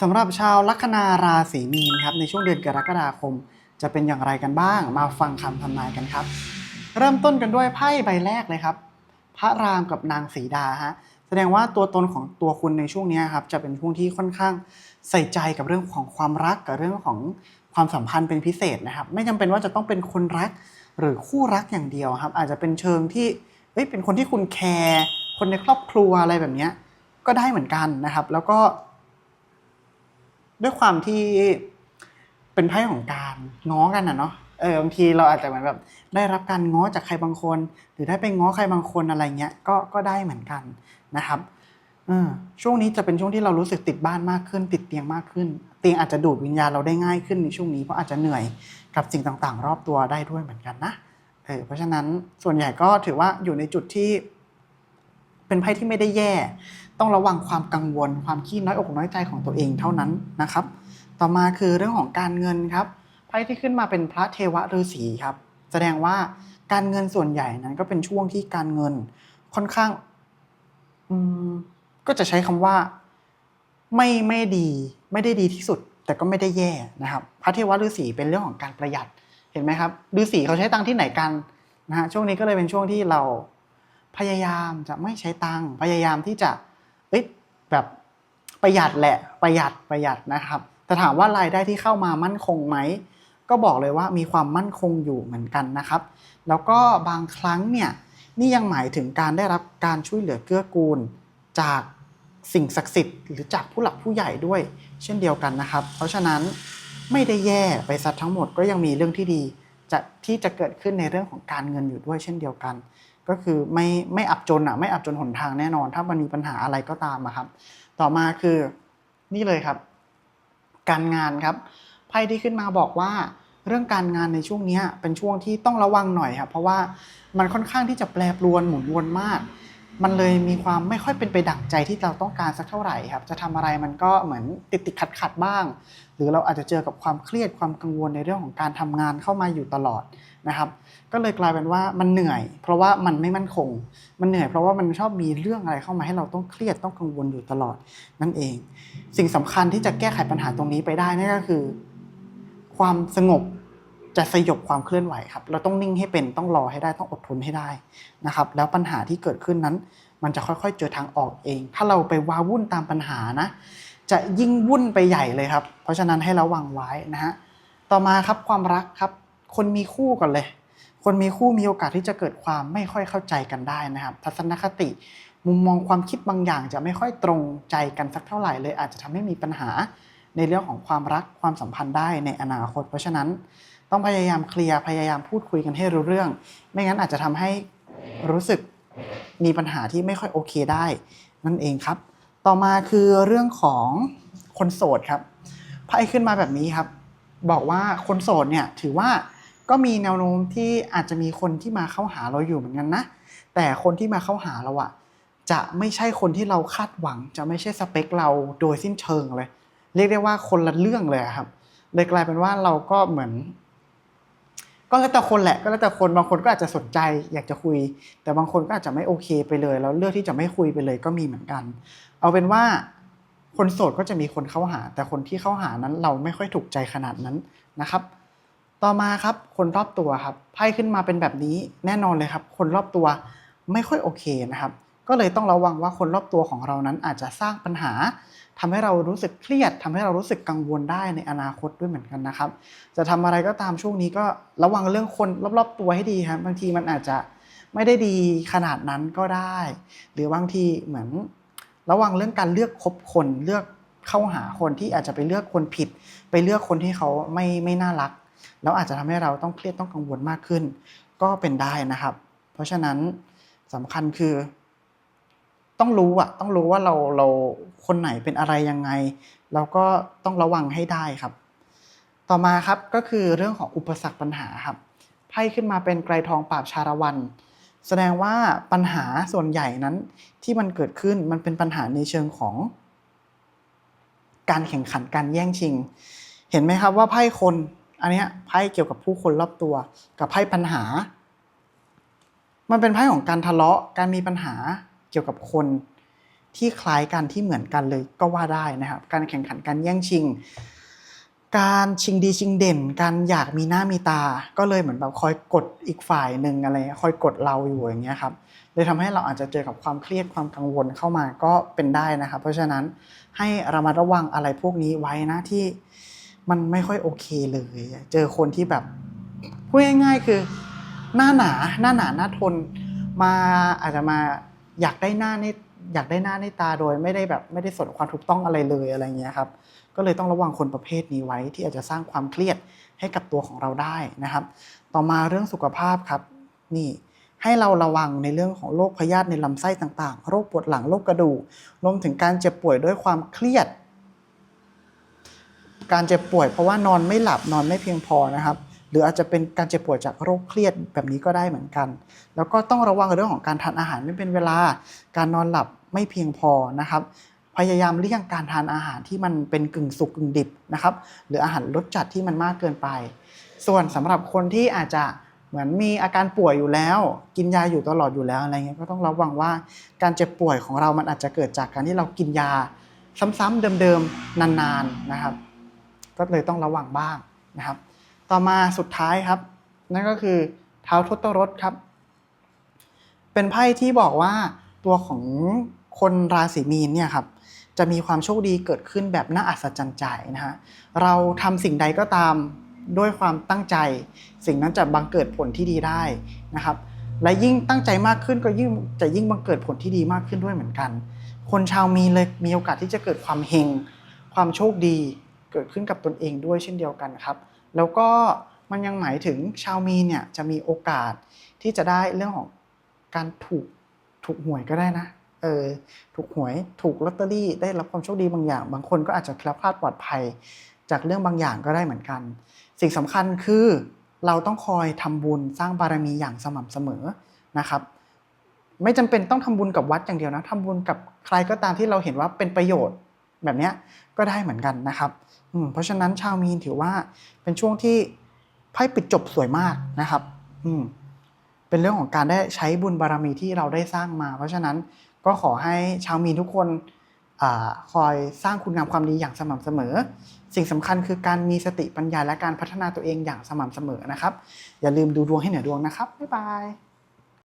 สำหรับชาวลัคนาราศีมีนครับในช่วงเดือนกรกฎาคม จะเป็นอย่างไรกันบ้าง มาฟังคำทำนายกันครับ เริ่มต้นกันด้วยไพ่ใบแรกเลยครับ พระรามกับนางสีดาฮะแสดงว่าตัวตนของตัวคุณในช่วงนี้ครับจะเป็นช่วงที่ค่อนข้างใส่ใจกับเรื่องของความรักกับเรื่องของความสัมพันธ์เป็นพิเศษนะครับ ไม่จำเป็นว่าจะต้องเป็นคนรักหรือคู่รักอย่างเดียวครับ อาจจะเป็นเชิงที่เอ้ยเป็นคนที่คุณแคร์คนในครอบครัวอะไรแบบนี้ก็ได้เหมือนกันนะครับ แล้วก็ ด้วยความที่เป็นไพ่ของการง้อกันนะเนาะเออบางทีเราอาจจะเหมือนแบบได้รับการง้อจากใครบางคน หรือได้ไปง้อใครบางคนอะไรเงี้ยก็ก็ได้เหมือนกันนะครับเออช่วงนี้จะเป็นช่วงที่เรารู้สึกติดบ้านมากขึ้น ติดเตียงมากขึ้น เตียงอาจจะดูดวิญญาณเราได้ง่ายขึ้นในช่วงนี้เพราะอาจจะเหนื่อยกับสิ่งต่างๆ รอบตัวได้ด้วยเหมือนกันนะเออเพราะฉะนั้นส่วนใหญ่ก็ถือว่าอยู่ในจุดที่ เป็นไพ่ที่ไม่ได้แย่ ต้องระวังความกังวล ความขี้น้อยอกน้อยใจของตัวเองเท่านั้นนะครับ ต่อมาคือเรื่องของการเงินครับไพ่ที่ขึ้นมาเป็นพระเทวฤาษีครับ แสดงว่าการเงินส่วนใหญ่นั้นก็เป็นช่วงที่การเงินค่อนข้างก็จะใช้คำว่าไม่ไม่ดีไม่ได้ดีที่สุด แต่ก็ไม่ได้แย่นะครับ พระเทวฤาษีเป็นเรื่องของการประหยัดเห็นไหมครับฤาษีเขาใช้ตังที่ไหนกันนะฮะช่วงนี้ก็เลยเป็นช่วงที่เรา พยายามจะไม่ใช้ตังค์พยายามที่จะเอ้แบบประหยัดแหละประหยัดประหยัดนะครับแต่ถามว่ารายได้ที่เข้ามามั่นคงไหมก็บอกเลยว่ามีความมั่นคงอยู่เหมือนกันนะครับ แล้วก็บางครั้งเนี่ยนี่ยังหมายถึงการได้รับการช่วยเหลือเกื้อกูล จากสิ่งศักดิ์สิทธิ์หรือจากผู้หลักผู้ใหญ่ด้วย เช่นเดียวกันนะครับ เพราะฉะนั้นไม่ได้แย่ไปซะทั้งหมดก็ยังมีเรื่องที่ดีจะที่จะเกิดขึ้นในเรื่องของการเงินอยู่ด้วยเช่นเดียวกัน ก็คือไม่ไม่อับจนอะไม่อับจนหนทางแน่นอน ถ้ามันมีปัญหาอะไรก็ตามอะครับ ต่อมาคือนี่เลยครับ การงานครับไพ่ที่ขึ้นมาบอกว่าเรื่องการงานในช่วงนี้เป็นช่วงที่ต้องระวังหน่อยครับเพราะว่ามันค่อนข้างที่จะแปรปรวนหมุนวนมาก มันเลยมีความไม่ค่อยเป็นไปดั่งใจที่เราต้องการสักเท่าไหร่ครับ จะทำอะไรมันก็เหมือนติดติดขัดขัดบ้าง หรือเราอาจจะเจอกับความเครียดความกังวลในเรื่องของการทำงานเข้ามาอยู่ตลอด นะครับ ก็เลยกลายเป็นว่ามันเหนื่อย เพราะว่ามันไม่มั่นคง มันเหนื่อยเพราะว่ามันชอบมีเรื่องอะไรเข้ามาให้เราต้องเครียดต้องกังวลอยู่ตลอดนั่นเอง สิ่งสำคัญที่จะแก้ไขปัญหาตรงนี้ไปได้นั่นก็คือ ความสงบจะสยบความเคลื่อนไหวครับ เราต้องนิ่งให้เป็นต้องรอให้ได้ต้องอดทนให้ได้นะครับ แล้วปัญหาที่เกิดขึ้นนั้น มันจะค่อยๆ เจอทางออกเอง ถ้าเราไปว้าวุ่นตามปัญหานะ จะยิ่งวุ่นไปใหญ่เลยครับ เพราะฉะนั้นให้ระวังไว้นะฮะต่อมาครับความรักครับ คนมีคู่ก่อนเลย คนมีคู่มีโอกาสที่จะเกิดความไม่ค่อยเข้าใจกันได้นะครับ ทัศนคติ มุมมองความคิดบางอย่างจะไม่ค่อยตรงใจกันสักเท่าไหร่เลย อาจจะทำให้มีปัญหาในเรื่องของความรักความสัมพันธ์ได้ในอนาคต เพราะฉะนั้นต้องพยายามเคลียร์พยายามพูดคุยกันให้รู้เรื่อง ไม่งั้นอาจจะทำให้รู้สึกมีปัญหาที่ไม่ค่อยโอเคได้ นั่นเองครับ ต่อมาคือเรื่องของคนโสดครับไพ่ขึ้นมาแบบนี้ครับ บอกว่าคนโสดเนี่ยถือว่า ก็มีแนวโน้มที่อาจจะมีคนที่มาเข้าหาเราอยู่เหมือนกันนะ แต่คนที่มาเข้าหาเราอะจะไม่ใช่คนที่เราคาดหวัง จะไม่ใช่สเปคเราโดยสิ้นเชิงเลย เรียกได้ว่าคนละเรื่องเลยครับ เลยกลายเป็นว่าเราก็เหมือน ก็แล้วแต่คนแหละ ก็แล้วแต่คนบางคนก็อาจจะสนใจ อยากจะคุย แต่บางคนก็อาจจะไม่โอเคไปเลย แล้วเลือกที่จะไม่คุยไปเลยก็มีเหมือนกัน เอาเป็นว่าคนโสดก็จะมีคนเข้าหา แต่คนที่เข้าหานั้นเราไม่ค่อยถูกใจขนาดนั้นนะครับ ต่อมาครับคนรอบตัวครับไพ่ขึ้นมาเป็นแบบนี้แน่นอนเลยครับ คนรอบตัวไม่ค่อยโอเคนะครับ ก็เลยต้องระวังว่าคนรอบตัวของเรานั้นอาจจะสร้างปัญหาทำให้เรารู้สึกเครียดทำให้เรารู้สึกกังวลได้ในอนาคตด้วยเหมือนกันนะครับ จะทำอะไรก็ตามช่วงนี้ก็ระวังเรื่องคนรอบๆตัวให้ดีครับบางทีมันอาจจะไม่ได้ดีขนาดนั้นก็ได้ หรือบางทีเหมือนระวังเรื่องการเลือกคบคนเลือกเข้าหาคนที่อาจจะไปเลือกคนผิด ไปเลือกคนที่เขาไม่ไม่น่ารัก แล้วอาจจะทำให้เราต้องเครียดต้องกังวลมากขึ้น ก็เป็นได้นะครับ เพราะฉะนั้นสำคัญคือ ต้องรู้อะต้องรู้ว่าเราเราคนไหนเป็นอะไรยังไง แล้วก็ต้องระวังให้ได้ครับ ต่อมาครับก็คือเรื่องของอุปสรรคปัญหาครับไพ่ขึ้นมาเป็นไกรทองปราบชาละวัน แสดงว่าปัญหาส่วนใหญ่นั้นที่มันเกิดขึ้นมันเป็นปัญหาในเชิงของ การแข่งขันการแย่งชิง เห็นไหมครับว่าไพ่คน อันนี้ไพ่เกี่ยวกับผู้คนรอบตัว กับไพ่ปัญหา มันเป็นไพ่ของการทะเลาะการมีปัญหาเกี่ยวกับคนที่คล้ายกันที่เหมือนกันเลยก็ว่าได้นะครับ การแข่งขันการแย่งชิง การชิงดีชิงเด่น การอยากมีหน้ามีตา ก็เลยเหมือนแบบคอยกดอีกฝ่ายหนึ่งอะไรคอยกดเราอยู่อย่างเงี้ยครับเลยทำให้เราอาจจะเจอกับความเครียดความกังวลเข้ามาก็เป็นได้นะครับ เพราะฉะนั้นให้ระมัดระวังอะไรพวกนี้ไว้นะที่ มันไม่ค่อยโอเคเลย เจอคนที่แบบพูดง่ายๆคือ หน้าหนาหน้าหนาหน้าทน มาอาจจะมาอยากได้หน้าในอยากได้หน้าในตาโดย ไม่ได้แบบไม่ได้สนความถูกต้องอะไรเลยอะไรเงี้ยครับ ก็เลยต้องระวังคนประเภทนี้ไว้ที่อาจจะสร้างความเครียดให้กับตัวของเราได้นะครับ ต่อมาเรื่องสุขภาพครับนี่ให้เราระวังในเรื่องของโรคพยาธิในลำไส้ต่างๆ โรคปวดหลัง โรคกระดูก รวมถึงการเจ็บป่วยด้วยความเครียด การเจ็บป่วยเพราะว่านอนไม่หลับนอนไม่เพียงพอนะครับ หรืออาจจะเป็นการเจ็บป่วยจากโรคเครียดแบบนี้ก็ได้เหมือนกัน แล้วก็ต้องระวังเรื่องของการทานอาหารไม่เป็นเวลา การนอนหลับไม่เพียงพอนะครับ พยายามเลี่ยงการทานอาหารที่มันเป็นกึ่งสุกกึ่งดิบนะครับหรืออาหารรสจัดที่มันมากเกินไป ส่วนสำหรับคนที่อาจจะเหมือนมีอาการป่วยอยู่แล้ว กินยาอยู่ตลอดอยู่แล้วอะไรเงี้ยก็ต้องระวังว่าการเจ็บป่วยของเรามันอาจจะเกิดจากการที่เรากินยา ซ้ำๆเดิมๆนานๆนะครับ ก็เลยต้องระวังบ้างนะครับ ต่อมาสุดท้ายครับ นั่นก็คือเท้าทศรถครับ เป็นไพ่ที่บอกว่าตัวของคนราศีมีนเนี่ยครับจะมีความโชคดีเกิดขึ้นแบบน่าอัศจรรย์ใจนะฮะเราทำสิ่งใดก็ตามด้วยความตั้งใจ สิ่งนั้นจะบังเกิดผลที่ดีได้นะครับ และยิ่งตั้งใจมากขึ้นก็ยิ่งจะยิ่งบังเกิดผลที่ดีมากขึ้นด้วยเหมือนกัน คนชาวมีเลยมีโอกาสที่จะเกิดความเฮงความโชคดี เกิดขึ้นกับตนเองด้วยเช่นเดียวกันครับ แล้วก็มันยังหมายถึงชาวมีเนี่ยจะมีโอกาสที่จะได้เรื่องของการถูกถูกหวยก็ได้นะเออถูกหวยถูกลอตเตอรี่ได้รับความโชคดีบางอย่าง บางคนก็อาจจะแคล้วคลาดปลอดภัย จากเรื่องบางอย่างก็ได้เหมือนกัน สิ่งสำคัญคือเราต้องคอยทำบุญสร้างบารมีอย่างสม่ำเสมอนะครับ ไม่จำเป็นต้องทำบุญกับวัดอย่างเดียวนะทำบุญกับใครก็ตามที่เราเห็นว่าเป็นประโยชน์ แบบนี้ก็ได้เหมือนกันนะครับเพราะฉะนั้นชาวมีนถือว่าเป็นช่วงที่ไพ่ปิดจบสวยมากนะครับอืมเป็นเรื่องของการได้ใช้บุญบารมีที่เราได้สร้างมา เพราะฉะนั้นก็ขอให้ชาวมีนทุกคนอคอยสร้างคุณงามความดีอย่างสม่ำเสมอ สิ่งสำคัญคือการมีสติปัญญาและการพัฒนาตัวเองอย่างสม่ำเสมอนะครับ อย่าลืมดูดวงให้เหนือดวงนะครับบ๊ายบาย